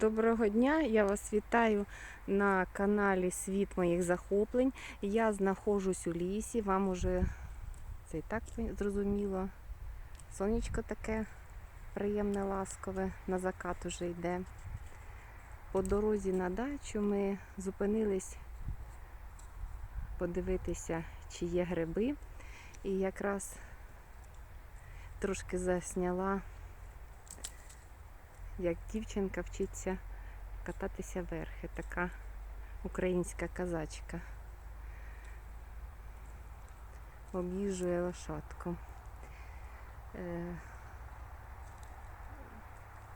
Доброго дня! Я вас вітаю на каналі Світ моїх захоплень. Я знаходжусь у лісі. Вам уже це і так зрозуміло. Сонечко таке приємне, ласкове, на закат уже йде. По дорозі на дачу ми зупинились подивитися, чи є гриби. І якраз трошки засняла як дівчинка вчиться кататися верхи. Така українська казачка. Об'їжджує лошадку. Е,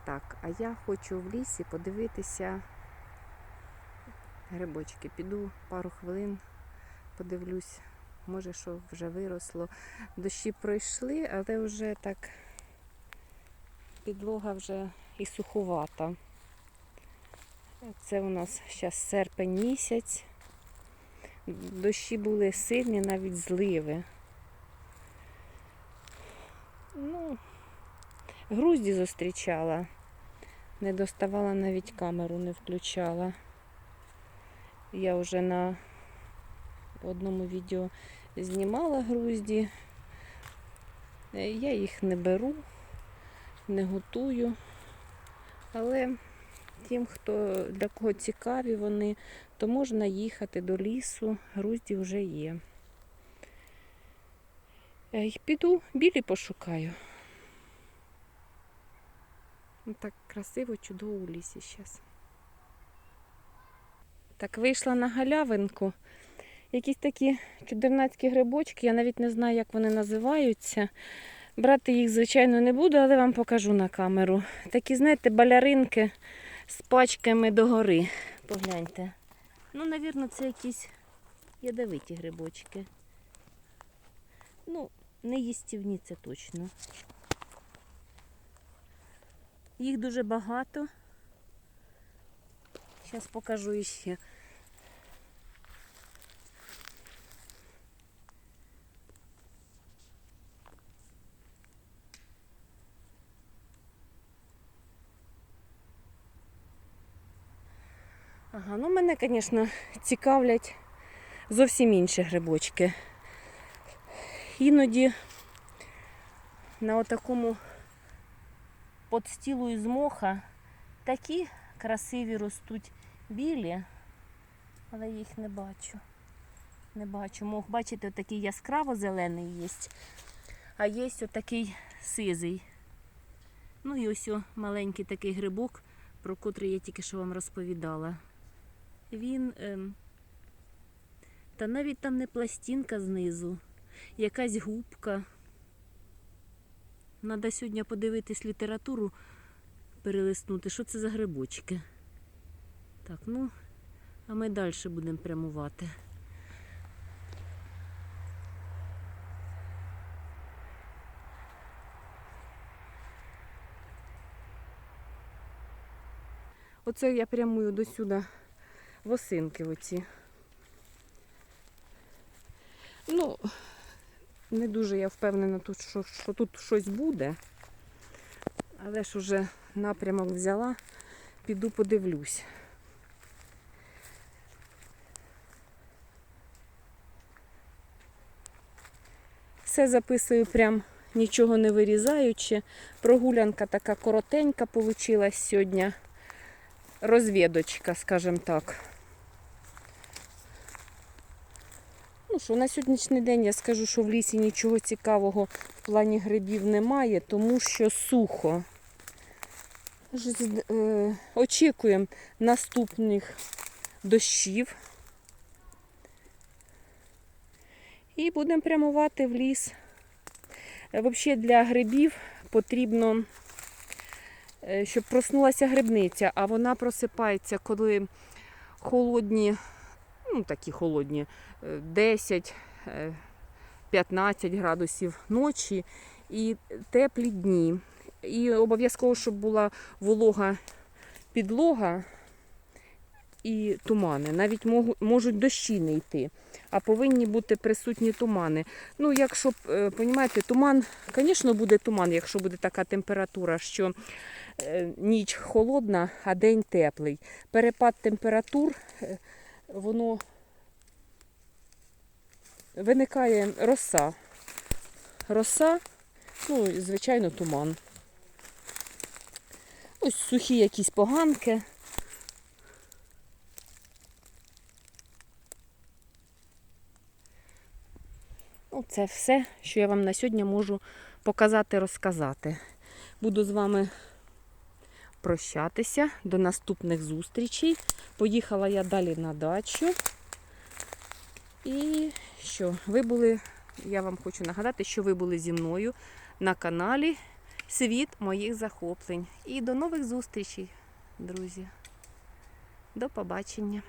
так, а я хочу в лісі подивитися грибочки. Піду пару хвилин, подивлюсь, може, що вже виросло. Дощі пройшли, але вже так підлога вже і суховата. Це у нас зараз серпень місяць. Дощі були сильні, навіть зливи. Ну, грузді зустрічала. Не доставала навіть камеру, не включала. Я вже на одному відео знімала грузді. Е, Я їх не беру не готую. Але тим, хто для кого цікаві вони, то можна їхати до лісу, грузді вже є. Е, Піду, білі пошукаю. Ну, Так красиво, чудово у лісі зараз. Так, вийшла на галявинку. Якісь такі чудернацькі грибочки, я навіть не знаю, як вони називаються. Брати їх, звичайно, не буду, але вам покажу на камеру. Такі, знаєте, баляринки з пачками догори. Погляньте. Ну, навірно, це якісь ядовиті грибочки. Ну, не їстівні це точно. Їх дуже багато. Зараз покажу іще. Ага, ну мене, звісно, цікавлять зовсім інші грибочки. Іноді на отакому подстілу із моха такі красиві ростуть білі, але їх не бачу. Не бачу. Мох, бачите, отакий яскраво зелений є, а є отакий сизий. Ну і ось о, маленький такий грибок, про котрий я тільки що вам розповідала. Він. Ем, та навіть там не пластинка знизу, якась губка. Надо сьогодні подивитись літературу, перелиснути, що це за грибочки. Так, ну, а ми далі будемо прямувати. Оце я прямую до сюди восинки оці. Ну, не дуже я впевнена, тут, що, що тут щось буде. Але ж уже напрямок взяла, піду подивлюсь. Все записую прям нічого не вирізаючи. Прогулянка така коротенька получилась сьогодні. Розвідочка, скажімо так. Ну що, на сьогоднішній день я скажу, що в лісі нічого цікавого в плані грибів немає, тому що сухо. Е, Очікуємо наступних дощів. І будемо прямувати в ліс. Е, Взагалі для грибів потрібно, е, щоб проснулася грибниця, а вона просипається, коли холодні, ну такі холодні, е, 10, е, 15 градусів ночі і теплі дні. І обов'язково, щоб була волога підлога і тумани. Навіть можу- можуть дощі не йти, а повинні бути присутні тумани. Ну, якщо, е, понімаєте, туман, звісно, буде туман, якщо буде така температура, що е, ніч холодна, а день теплий. Перепад температур, е, воно виникає роса. Роса, ну, і, звичайно, туман. Ось сухі якісь поганки. Ну, це все, що я вам на сьогодні можу показати, розказати. Буду з вами прощатися. До наступних зустрічей. Поїхала я далі на дачу. І що, ви були, я вам хочу нагадати, що ви були зі мною на каналі Світ моїх захоплень. І до нових зустрічей, друзі. До побачення.